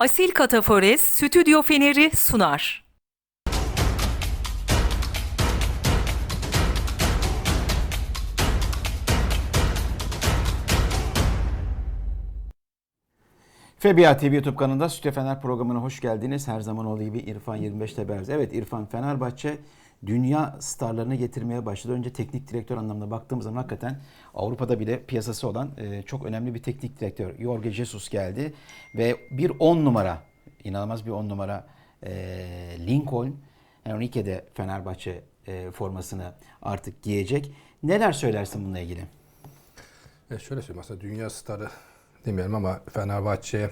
Asil Katafores Stüdyo Feneri sunar. FBA TV YouTube kanalında Sütye Fener programına hoş geldiniz. Her zaman olduğu gibi İrfan 25'te berz. Evet İrfan Fenerbahçe dünya starlarını getirmeye başladı. Önce teknik direktör anlamında baktığımız zaman hakikaten Avrupa'da bile piyasası olan e, çok önemli bir teknik direktör Jorge Jesus geldi. Ve bir 10 numara, inanılmaz bir 10 numara e, Lincoln Henrique de Fenerbahçe e, formasını artık giyecek. Neler söylersin bununla ilgili? E şöyle söyleyeyim aslında dünya starı demeyelim ama Fenerbahçe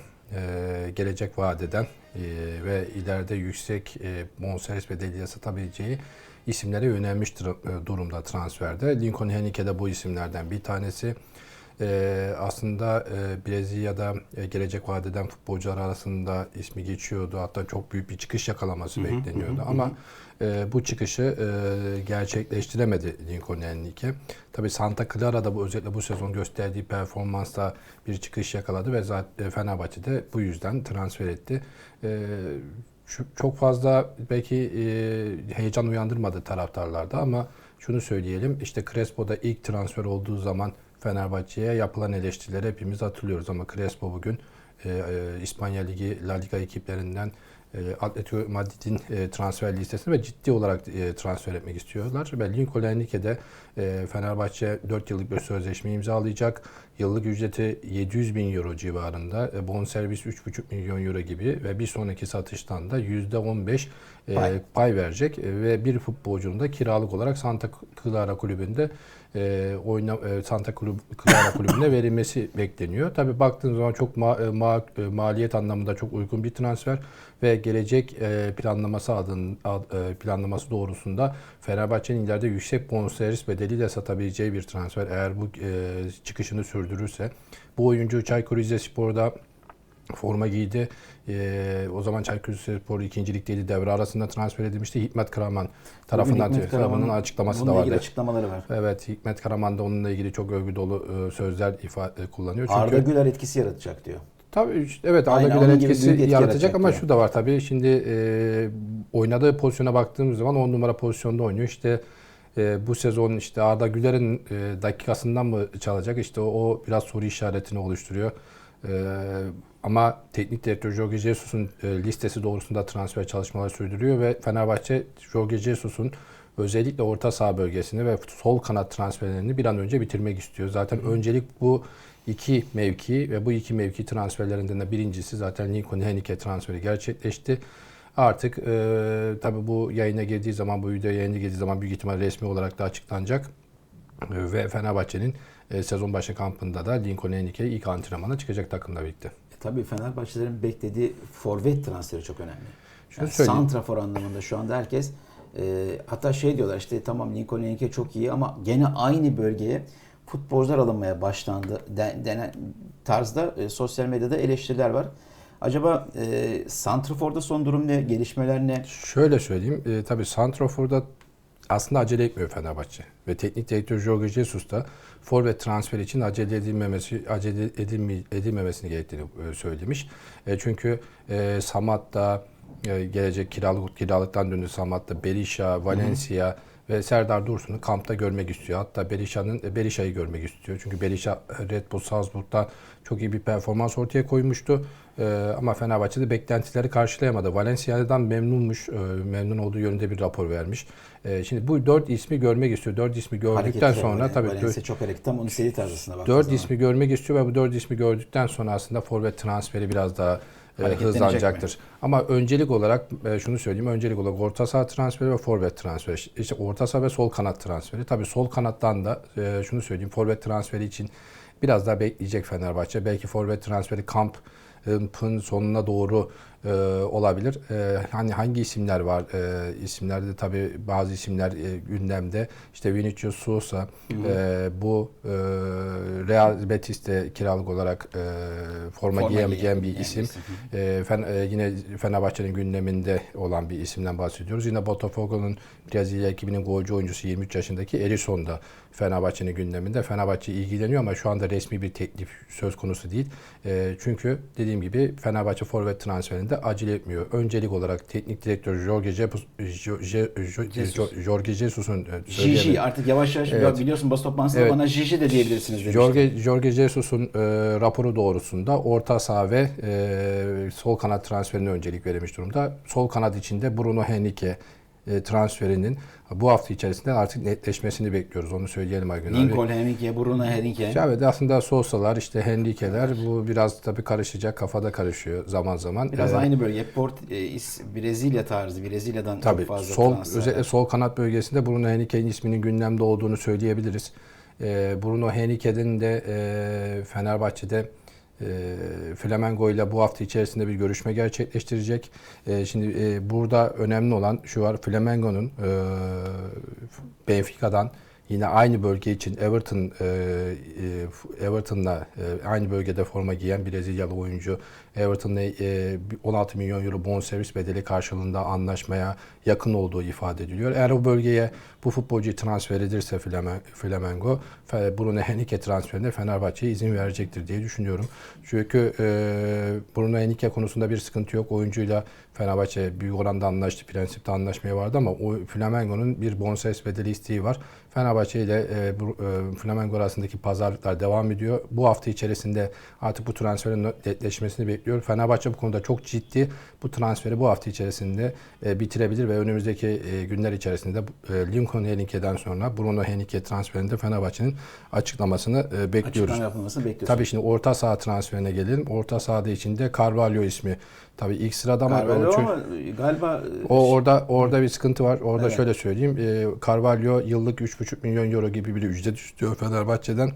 gelecek vadeden e, ve ileride yüksek e, bonservis bedeliyle satabileceği isimlere yönelmiş e, durumda transferde. Lincoln Henrique de bu isimlerden bir tanesi. E, aslında e, Brezilya'da e, gelecek vadeden futbolcular arasında ismi geçiyordu. Hatta çok büyük bir çıkış yakalaması bekleniyordu. Ama e, bu çıkışı e, gerçekleştiremedi Lincoln Henrique. Tabii Santa Clara'da bu özellikle bu sezon gösterdiği performansla bir çıkış yakaladı ve zaten Fenerbahçe de bu yüzden transfer etti. E, çok fazla belki e, heyecan uyandırmadı taraftarlarda ama şunu söyleyelim işte Crespo'da ilk transfer olduğu zaman Fenerbahçe'ye yapılan eleştirileri hepimiz hatırlıyoruz ama Crespo bugün e, e, İspanya Ligi, La Liga ekiplerinden e, Atletico Madrid'in e, transfer listesine ve ciddi olarak e, transfer etmek istiyorlar. Ve Lincoln Henrique de e, Fenerbahçe 4 yıllık bir sözleşme imzalayacak. Yıllık ücreti 700 bin euro civarında. E, bonservis 3,5 milyon euro gibi ve bir sonraki satıştan da %15 e, Pay. pay. verecek. E, ve bir futbolcunun da kiralık olarak Santa Clara kulübünde e, oyna, e, Santa Clara kulübüne verilmesi bekleniyor. Tabi baktığınız zaman çok ma- e, ma- e, maliyet anlamında çok uygun bir transfer ve gelecek e, planlaması adın, ad- e, planlaması doğrusunda Fenerbahçe'nin ileride yüksek bonservis bedeliyle satabileceği bir transfer eğer bu e, çıkışını sürdürürse. Bu oyuncu Çaykur Rizespor'da forma giydi. Ee, o zaman Çaykur Rizespor ikincilikteydi. Devre arasında transfer edilmişti. Hikmet Karaman tarafından Hikmet Karaman'ın açıklaması da ilgili vardı. açıklamaları var. Evet, Hikmet Karaman da onunla ilgili çok övgü dolu e, sözler ifade kullanıyor. Çünkü Arda Güler etkisi yaratacak diyor. tabii evet Arda Güler etkisi etki yaratacak yaratacak ama diyor. şu da var tabii. Şimdi e, oynadığı pozisyona baktığımız zaman 10 numara pozisyonda oynuyor. İşte e, bu sezon işte Arda Güler'in e, dakikasından mı çalacak? İşte o, o biraz soru işaretini oluşturuyor. E, ama teknik direktör Jorge Jesus'un e, listesi doğrusunda transfer çalışmaları sürdürüyor ve Fenerbahçe Jorge Jesus'un özellikle orta saha bölgesini ve sol kanat transferlerini bir an önce bitirmek istiyor. Zaten öncelik bu iki mevki ve bu iki mevki transferlerinden de birincisi zaten Lincoln Henrique transferi gerçekleşti. Artık e, tabii bu yayına girdiği zaman, bu video yayına girdiği zaman büyük ihtimal resmi olarak da açıklanacak. E, ve Fenerbahçe'nin e, sezon başı kampında da Lincoln Henrique ilk antrenmana çıkacak takımla birlikte. E, tabii Fenerbahçelerin beklediği forvet transferi çok önemli. Yani santrafor anlamında şu anda herkes e, hatta şey diyorlar işte tamam Lincoln Henrique çok iyi ama gene aynı bölgeye futbolcular alınmaya başlandı de- denen tarzda e, sosyal medyada eleştiriler var. Acaba e, santraforda son durum ne? Gelişmeler ne? Şöyle söyleyeyim, e, tabii Santrafor'da aslında acele etmiyor Fenerbahçe. Ve teknik direktör Jorge Jesus da forvet transfer için acele edilmemesi, acele edilme, edilmemesini gerektiğini e, söylemiş. E, çünkü e, Samat'ta e, gelecek kiralık kiralıktan döndü Samat'ta Berisha, Valencia ve Serdar Dursun'u kampta görmek istiyor. Hatta Berisha'nın e, Berisha'yı görmek istiyor. Çünkü Berisha Red Bull Salzburg'da çok iyi bir performans ortaya koymuştu. E, ama Fenerbahçe'de beklentileri karşılayamadı. Valencia'dan memnunmuş, e, memnun olduğu yönünde bir rapor vermiş. E, şimdi bu dört ismi görmek istiyor. Dört ismi gördükten Hareketli sonra yani. tabii Valencia dört- çok hareketli tam onun istediği tarzısına baktığın Dört ismi görmek istiyor ve bu dört ismi gördükten sonra aslında forvet transferi biraz daha hızlanacaktır. Ama öncelik olarak e, şunu söyleyeyim. Öncelik olarak orta saha transferi ve forvet transferi. İşte orta saha ve sol kanat transferi. Tabii sol kanattan da e, şunu söyleyeyim. Forvet transferi için biraz daha bekleyecek Fenerbahçe. Belki forvet transferi kampın sonuna doğru e, olabilir. E, hani hangi isimler var? E, isimlerde tabii bazı isimler e, gündemde. İşte Vinicius Sousa e, bu e, Real Betis'te kiralık olarak e, forma, Forma giyen, giyen- bir isim. isim. E, Fen- e, yine Fenerbahçe'nin gündeminde olan bir isimden bahsediyoruz. Yine Botafogo'nun Brezilya ekibinin golcü oyuncusu 23 yaşındaki Erisson da Fenerbahçe'nin gündeminde. Fenerbahçe ilgileniyor ama şu anda resmi bir teklif söz konusu değil. E, çünkü dediğim gibi Fenerbahçe forvet transferinde acele etmiyor. Öncelik olarak teknik direktör Jorge Jesus, Jo- Je- Jo- Jesus. Jo- Jorge Jesus'un e, Gigi söyleyemediği- artık yavaş yavaş Evet. biliyorsun basın toplantısında Evet. bana Gigi de diyebilirsiniz demişti. Jorge, Jorge Jesus'un e, raporu doğrusunda orta saha ve e, sol kanat transferine öncelik verilmiş durumda. Sol kanat içinde Bruno Henrique e, transferinin bu hafta içerisinde artık netleşmesini bekliyoruz. Onu söyleyelim Aygün abi. Lincoln, Henrique, Bruno Henrique. Evet aslında Sosa'lar işte Henrique'ler bu biraz tabii karışacak kafada karışıyor zaman zaman. Biraz E, aynı bölge. Port, e, is- Brezilya tarzı. Brezilya'dan Tabii çok fazla sol transfer. özellikle sol kanat bölgesinde Bruno Henrique'nin isminin gündemde olduğunu söyleyebiliriz. Ee, Bruno Henrique'nin de e, Fenerbahçe'de Flamengo ile bu hafta içerisinde bir görüşme gerçekleştirecek. E, şimdi e, burada önemli olan şu var. Flamengo'nun e, Benfica'dan yine aynı bölge için Everton e, e, Everton'la e, aynı bölgede forma giyen Brezilyalı oyuncu Everton'la e, 16 milyon euro bonservis bedeli karşılığında anlaşmaya yakın olduğu ifade ediliyor. Eğer o bölgeye bu futbolcuyu transfer edilirse Flamen- Flamengo, Bruno Henrique transferine Fenerbahçe'ye izin verecektir diye düşünüyorum. Çünkü Bruno Henrique konusunda bir sıkıntı yok. Oyuncuyla Fenerbahçe büyük oranda anlaştı, prensipte anlaşmaya vardı ama o Flamengo'nun bir bonservis bedeli isteği var. Fenerbahçe ile e, e, Flamengo arasındaki pazarlıklar devam ediyor. Bu hafta içerisinde artık bu transferin netleşmesini bekliyor. Fenerbahçe bu konuda çok ciddi. Bu transferi bu hafta içerisinde e, bitirebilir ve önümüzdeki e, günler içerisinde e, Lincoln Henrique'den sonra Bruno Henrique transferinde Fenerbahçe'nin açıklamasını e, bekliyoruz. Açıklama yapılmasını bekliyorsun. Tabii şimdi orta saha transferine gelelim. Orta sahada içinde Carvalho ismi tabii ilk sırada ama Carvalho çünkü- ama galiba e, o orada orada bir sıkıntı var. Orada Evet. şöyle söyleyeyim. E, Carvalho yıllık 3,5 milyon euro gibi bir ücret istiyor Fenerbahçe'den.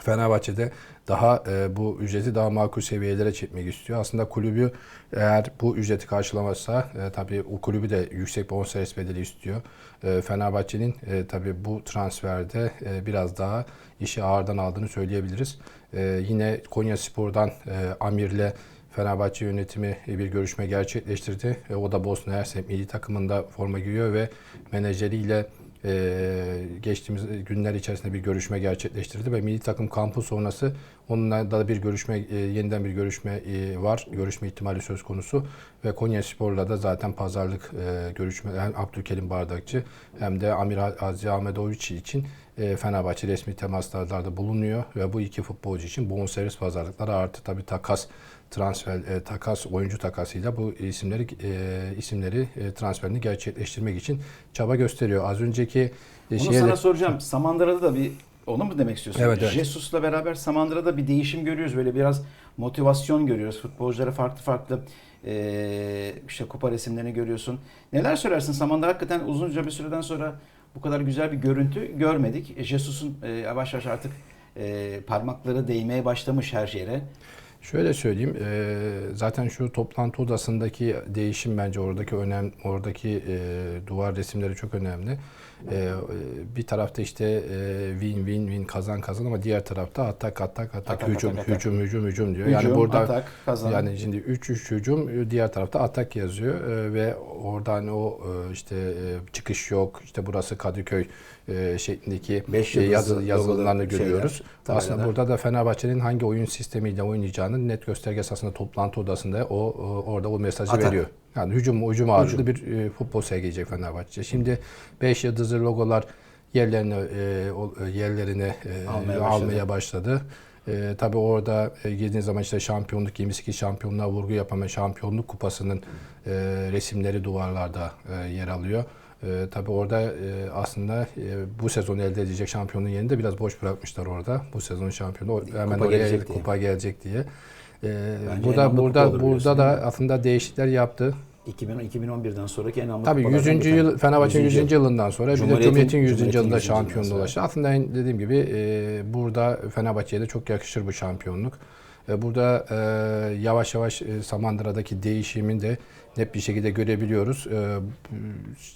Fenerbahçe'de daha e, bu ücreti daha makul seviyelere çekmek istiyor. Aslında kulübü eğer bu ücreti karşılamazsa e, tabii o kulübü de yüksek bonservis bedeli istiyor. E, Fenerbahçe'nin e, tabii bu transferde e, biraz daha işi ağırdan aldığını söyleyebiliriz. E, yine Konya Spor'dan e, Amir'le Fenerbahçe yönetimi bir görüşme gerçekleştirdi. E, O da Bosna Hersek milli takımında forma giyiyor ve menajeriyle e, geçtiğimiz günler içerisinde bir görüşme gerçekleştirdi ve milli takım kampı sonrası onunla da bir görüşme e, yeniden bir görüşme e, var. Görüşme ihtimali söz konusu ve Konya Spor'la da zaten pazarlık e, görüşme hem Abdülkerim Bardakçı hem de Amir Aziz Ahmetoviç için e, Fenerbahçe resmi temaslarda bulunuyor ve bu iki futbolcu için bonservis pazarlıkları artı tabii takas transfer e, takas oyuncu takasıyla bu isimleri e, isimleri e, transferini gerçekleştirmek için çaba gösteriyor. Az önceki e, şeye sana soracağım. Samandıra'da da bir onu mu demek istiyorsun? Evet, evet. Jesus'la beraber Samandıra'da bir değişim görüyoruz. Böyle biraz motivasyon görüyoruz. Futbolculara farklı farklı eee işte kupa resimlerini görüyorsun. Neler söylersin? Samandıra hakikaten uzunca bir süreden sonra bu kadar güzel bir görüntü görmedik. E, Jesus'un e, yavaş yavaş artık e, parmakları değmeye başlamış her yere. Şöyle söyleyeyim, e, zaten şu toplantı odasındaki değişim bence oradaki önem, oradaki e, duvar resimleri çok önemli. E, e, bir tarafta işte e, win win win kazan kazan ama diğer tarafta atak atak atak, Atak, hücum atak, atak. hücum hücum hücum diyor. Hücum, yani burada atak, kazan. yani şimdi 3 3 hücum diğer tarafta atak yazıyor e, ve orada hani o e, işte e, çıkış yok. işte burası Kadıköy e, şeklindeki Beş yıldızlı yazı, yazılarını logolu görüyoruz. şeyler, Aslında burada da Fenerbahçe'nin hangi oyun sistemiyle oynayacağının net göstergesi aslında toplantı odasında o, o- orada o mesajı Atak. veriyor. Yani hücum hücum ağırlıklı bir e, futbol sergileyecek Fenerbahçe. Şimdi 5 yıldızlı logolar yerlerine e, e, yerlerine e, Almaya almaya, başladı. başladı. E, tabii orada e, girdiğiniz zaman işte şampiyonluk 22 şampiyonluğa vurgu yapan şampiyonluk kupasının e, resimleri duvarlarda e, yer alıyor. E, tabii orada e, aslında e, bu sezon elde edecek şampiyonluğun yerini de biraz boş bırakmışlar orada. Bu sezonun şampiyonu hemen Kupa oraya gelecek diye. kupa gelecek diye. E, Bence burada burada burada da aslında değişiklikler yaptı. 2010 2011'den sonraki en anlamlı Tabii kupalardan 100. bir yıl tanesi. Fenerbahçe'nin 100. 100. yılından sonra bir de Cumhuriyet'in- Cumhuriyet'in 100. Cumhuriyet'in yılında 100. yılından şampiyonluğa sonra. ulaştı. Aslında dediğim gibi e, burada Fenerbahçe'ye de çok yakışır bu şampiyonluk. Burada e, yavaş yavaş e, Samandıra'daki değişimin de net bir şekilde görebiliyoruz. E,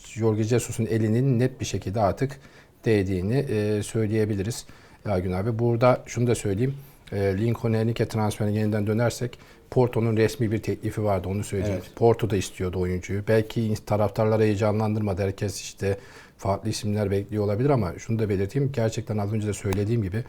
Jorge Jesus'un elinin net bir şekilde artık değdiğini e, söyleyebiliriz. Ergün abi burada şunu da söyleyeyim. E, Lincoln Henrique transferine yeniden dönersek Porto'nun resmi bir teklifi vardı onu söyleyeyim. Evet. Porto da istiyordu oyuncuyu. Belki taraftarları heyecanlandırmadı. Herkes işte farklı isimler bekliyor olabilir ama şunu da belirteyim. Gerçekten az önce de söylediğim gibi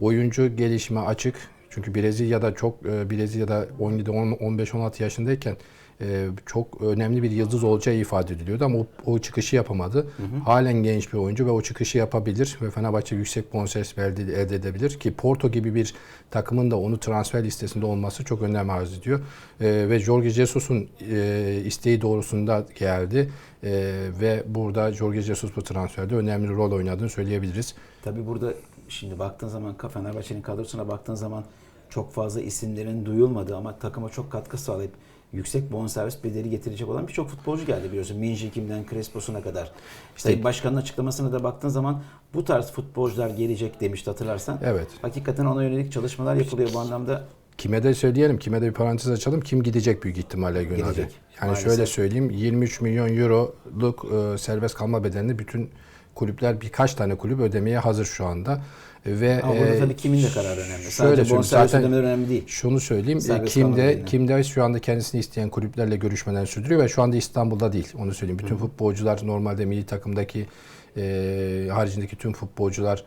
oyuncu gelişime açık. Çünkü Brezilya'da çok e, Brezilya'da 17 10 15 16 yaşındayken e, çok önemli bir yıldız olacağı ifade ediliyordu ama o, o çıkışı yapamadı. Halen genç bir oyuncu ve o çıkışı yapabilir ve Fenerbahçe yüksek bonservis elde, elde edebilir ki Porto gibi bir takımın da onu transfer listesinde olması çok önem arz ediyor. E, ve Jorge Jesus'un e, isteği doğrusunda geldi E, ve burada Jorge Jesus bu transferde önemli rol oynadığını söyleyebiliriz. Tabii burada şimdi baktığın zaman Fenerbahçe'nin kadrosuna baktığın zaman çok fazla isimlerin duyulmadığı ama takıma çok katkı sağlayıp yüksek bonservis bedeli getirecek olan birçok futbolcu geldi biliyorsun. Minji Kim'den Crespo'suna kadar. İşte İşte- başkanın açıklamasına da baktığın zaman bu tarz futbolcular gelecek demişti hatırlarsan. Evet. Hakikaten ona yönelik çalışmalar yapılıyor bu anlamda. Kime de söyleyelim, kime de bir parantez açalım. Kim gidecek büyük ihtimalle Gün Gidecek, abi. Yani maalesef. şöyle söyleyeyim, 23 milyon euroluk e, serbest kalma bedelini bütün kulüpler birkaç tane kulüp ödemeye hazır şu anda. Ve Ama burada e, tabii kimin de kararı önemli. şöyle Sadece bonservis zaten- ödemeleri önemli değil. Şunu söyleyeyim, e, kimde bedelini. kimde şu anda kendisini isteyen kulüplerle görüşmeler sürdürüyor ve şu anda İstanbul'da değil. Onu söyleyeyim. Bütün futbolcular normalde milli takımdaki e, haricindeki tüm futbolcular e,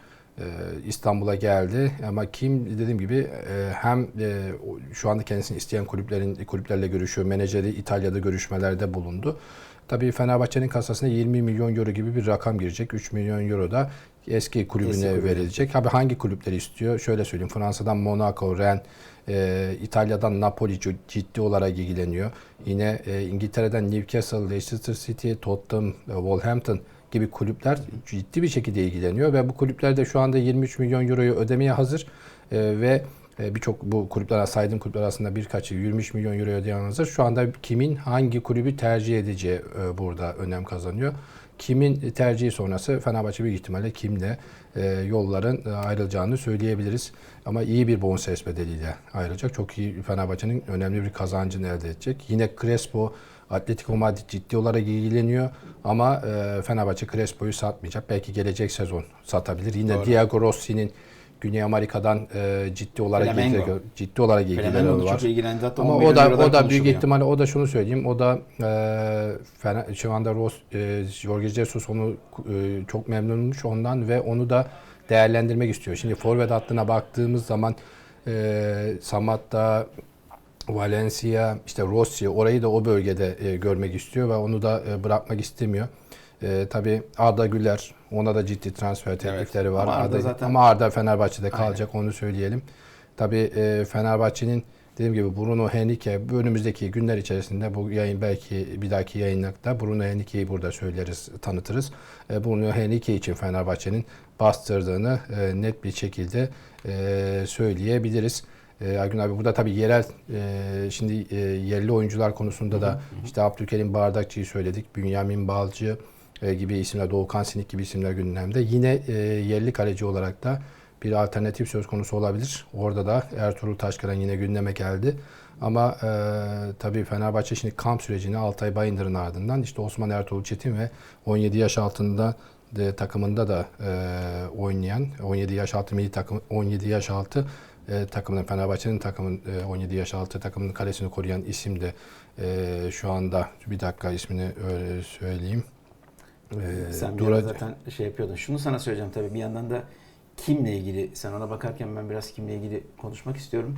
İstanbul'a geldi ama kim dediğim gibi e, hem e, şu anda kendisini isteyen kulüplerin kulüplerle görüşüyor. Menajeri İtalya'da görüşmelerde bulundu. Tabii Fenerbahçe'nin kasasına 20 milyon euro gibi bir rakam girecek. 3 milyon euro da eski kulübüne Eski kulübüne. verilecek. Abi hangi kulüpler istiyor? Şöyle söyleyeyim. Fransa'dan Monaco, Rennes, e, İtalya'dan Napoli ciddi olarak ilgileniyor. Yine e, İngiltere'den Newcastle, Leicester City, Tottenham, e, Wolverhampton gibi kulüpler ciddi bir şekilde ilgileniyor ve bu kulüpler de şu anda 23 milyon euroyu ödemeye hazır E, ve e, birçok bu kulüpler saydığım kulüpler arasında birkaçı 23 milyon euro ödeyen hazır. Şu anda kimin hangi kulübü tercih edeceği e, burada önem kazanıyor. Kimin tercihi sonrası Fenerbahçe büyük ihtimalle kimle e, yolların ayrılacağını söyleyebiliriz. Ama iyi bir bonservis bedeliyle ayrılacak. Çok iyi Fenerbahçe'nin önemli bir kazancını elde edecek. Yine Crespo Atletico Madrid ciddi olarak ilgileniyor ama e, Fenerbahçe Crespo'yu satmayacak. Belki gelecek sezon satabilir. Yine Doğru. Diego Rossi'nin Güney Amerika'dan e, ciddi olarak ilgili, ciddi olarak ilgileri var. çok Ama 10 o da o da büyük ihtimalle o da şunu söyleyeyim. O da e, Fener- şu anda Ros, e, Jorge Jesus onu e, çok memnunmuş ondan ve onu da değerlendirmek istiyor. Şimdi forvet hattına baktığımız zaman e, Samat'ta Valencia, işte Rossi orayı da o bölgede e, görmek istiyor ve onu da e, bırakmak istemiyor. E, tabii Arda Güler, ona da ciddi transfer teklifleri var. Ama Arda Arda, zaten- ama Arda Fenerbahçe'de kalacak onu söyleyelim. Tabii e, Fenerbahçe'nin dediğim gibi Bruno Henrique önümüzdeki günler içerisinde bu yayın belki bir dahaki yayınlıkta Bruno Henrique'yi burada söyleriz, tanıtırız. E, Bruno Henrique için Fenerbahçe'nin bastırdığını e, net bir şekilde e, söyleyebiliriz. E, Ergün abi burada tabii yerel e, şimdi e, yerli oyuncular konusunda da işte Abdülkerim Bardakçı'yı söyledik. Bünyamin Balcı e, gibi isimler, Doğukan Sinik gibi isimler gündemde. Yine e, yerli kaleci olarak da bir alternatif söz konusu olabilir. Orada da Ertuğrul Taşkıran yine gündeme geldi. Ama e, tabii Fenerbahçe şimdi kamp sürecini Altay Bayındır'ın ardından işte Osman Ertuğrul Çetin ve 17 yaş altında de, takımında da e, oynayan 17 yaş altı milli takım 17 yaş altı e, takımının Fenerbahçe'nin takımın e, 17 yaş altı takımının kalesini koruyan isim de e, şu anda bir dakika ismini öyle söyleyeyim. E, Sen Dura- zaten şey yapıyordun. Şunu sana söyleyeceğim tabii bir yandan da kimle ilgili sen ona bakarken ben biraz kimle ilgili konuşmak istiyorum.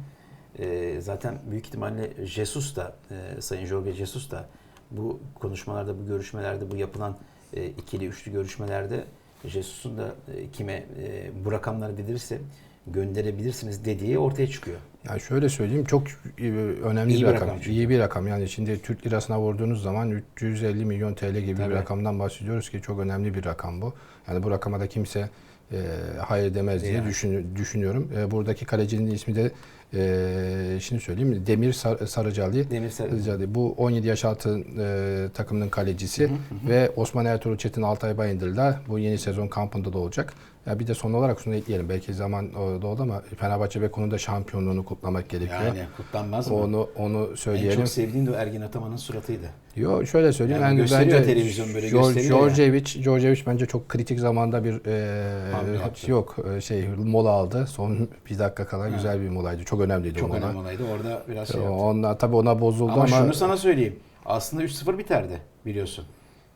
Ee, zaten büyük ihtimalle Jesus da e, Sayın Jorge Jesus da bu konuşmalarda, bu görüşmelerde, bu yapılan e, ikili, üçlü görüşmelerde Jesus'un da e, kime e, bu rakamları bildirirse gönderebilirsiniz dediği ortaya çıkıyor. Yani şöyle söyleyeyim çok önemli İyi bir bir rakam. rakam çünkü. İyi bir rakam. Yani şimdi Türk lirasına vurduğunuz zaman 350 milyon TL gibi Tabii. bir rakamdan bahsediyoruz ki çok önemli bir rakam bu. Yani bu rakama da kimse e, hayır demez diye Yani. düşün- düşünüyorum. E, buradaki kalecinin ismi de e, şimdi söyleyeyim Demir Sar- Sarıcalı. Demir Sarı. Sarıcalı. Bu 17 yaş altı e, takımının kalecisi ve Osman Ertuğrul Çetin Altay Bayındır'la bu yeni sezon kampında da olacak. Ya bir de son olarak şunu ekleyelim. Belki zaman oldu ama Fenerbahçe Beko'nun da şampiyonluğunu kutlamak gerekiyor. Yani kutlanmaz mı? Onu onu en söyleyelim. çok sevdiğim de o Ergin Ataman'ın suratıydı. Yo şöyle söyleyeyim. Yani Yani gösteriyor bence televizyon böyle Jor- gösteriyor ya. Djordjevic, Djordjevic bence çok kritik zamanda bir e, yok e, şey mola aldı. Son bir dakika kala güzel bir molaydı. Çok önemliydi Çok önemli olaydı. Orada biraz şey yaptı. Onlar tabii ona bozuldu Ama, ama, şunu sana söyleyeyim. Aslında 3-0 biterdi biliyorsun.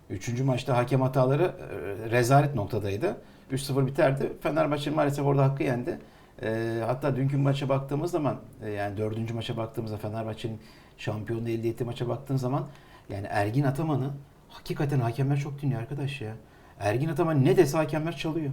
Üçüncü maçta hakem hataları e, rezalet noktadaydı. 3-0 biterdi. Fenerbahçe maalesef orada hakkı yendi. E, hatta dünkü maça baktığımız zaman e, yani dördüncü maça baktığımızda Fenerbahçe'nin şampiyonluğu elde ettiği maça baktığın zaman yani Ergin Ataman'ı hakikaten hakemler çok dinliyor arkadaş ya. Ergin Ataman ne dese hakemler çalıyor.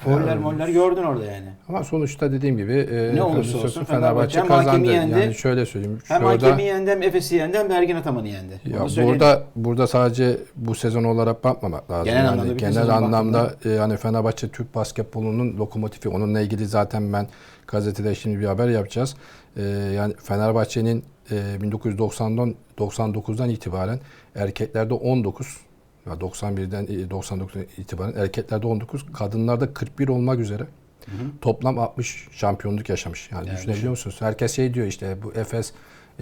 Foller moller gördün orada yani. ama sonuçta dediğim gibi e, Ne olursa Fenerbahçe olsun Fenerbahçe hem kazandı. yendi, Yani şöyle söyleyeyim. Hem şurada- hakemi yendi hem Efes'i yendi hem Ergin Ataman'ı yendi. Ya Onu burada burada sadece bu sezon olarak bakmamak lazım. Genel yani anlamda genel anlamda e, yani Fenerbahçe Türk basketbolunun lokomotifi. Onunla ilgili zaten ben gazetede şimdi bir haber yapacağız. E, yani Fenerbahçe'nin e, 1990'dan 99'dan itibaren erkeklerde 19 ya 91'den e, 99'dan itibaren erkeklerde 19, kadınlarda 41 olmak üzere toplam 60 şampiyonluk yaşamış. Yani, Yani düşünebiliyor düşün. musunuz? Herkes şey diyor işte bu Efes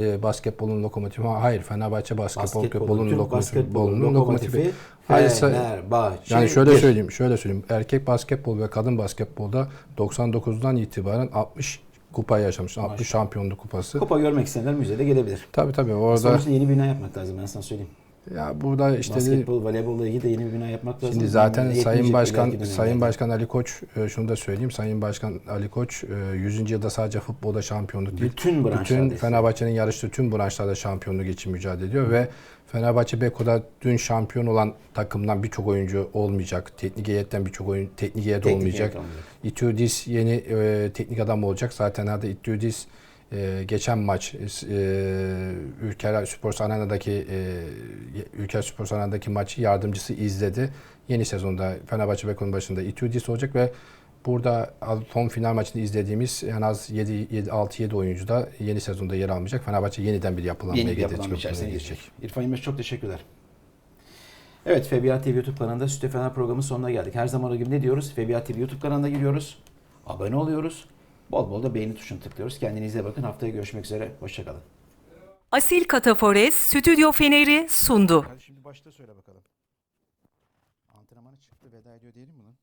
e, basketbolun lokomotifi. Ha, Hayır Fenerbahçe basketbol Basketbolun, Türk lokomotifi. basketbolun bolunun lokomotifi Hayır, Fenerbahçe. yani şöyle söyleyeyim, şöyle söyleyeyim. Erkek basketbol ve kadın basketbolda 99'dan itibaren 60 kupa yaşamış. 60 şampiyonluk kupası. Kupa görmek isteyenler müzede gelebilir. Tabii tabii orada Sonuçta yeni bina yapmak lazım ben sana söyleyeyim. Ya burada işte Basketbol, voleybolla ilgili de yeni bir bina yapmak lazım. Şimdi zaten Yani Sayın Başkan. Sayın Başkan Ali Koç e, şunu da söyleyeyim. Sayın Başkan Ali Koç e, 100. yılda sadece futbolda şampiyonluk değil. bütün branşlarda Bütün. Fenerbahçe'nin yarıştığı tüm branşlarda şampiyonluk için mücadele ediyor ve Fenerbahçe Beko'da dün şampiyon olan takımdan birçok oyuncu olmayacak. Teknik heyetten birçok oyun teknik heyet Teknik olmayacak. olmayacak. Itiudis yeni e, teknik adam olacak. Zaten adı Itiudis e, geçen maç e, Ülker Spor Arena'daki e, Ülker Spor Arena'daki maçı yardımcısı izledi. Yeni sezonda Fenerbahçe Beko'nun başında Itiudis olacak ve burada son final maçını izlediğimiz en az 7 6-7 oyuncu da yeni sezonda yer almayacak. Fenerbahçe yeniden bir yapılanmaya Yeni bir gidecek. yapılanma içerisine girecek. İrfan Yılmaz çok teşekkürler. Evet FBA TV YouTube kanalında Süte Fener programının sonuna geldik. Her zaman gibi ne diyoruz? FBA TV YouTube kanalına giriyoruz. Abone oluyoruz. Bol bol da beğeni tuşunu tıklıyoruz. Kendinize bakın. Haftaya görüşmek üzere. Hoşçakalın. Asil Katafores Stüdyo Fener'i sundu. Hadi şimdi başta söyle bakalım. Antrenmanı çıktı veda ediyor diyelim mi lan?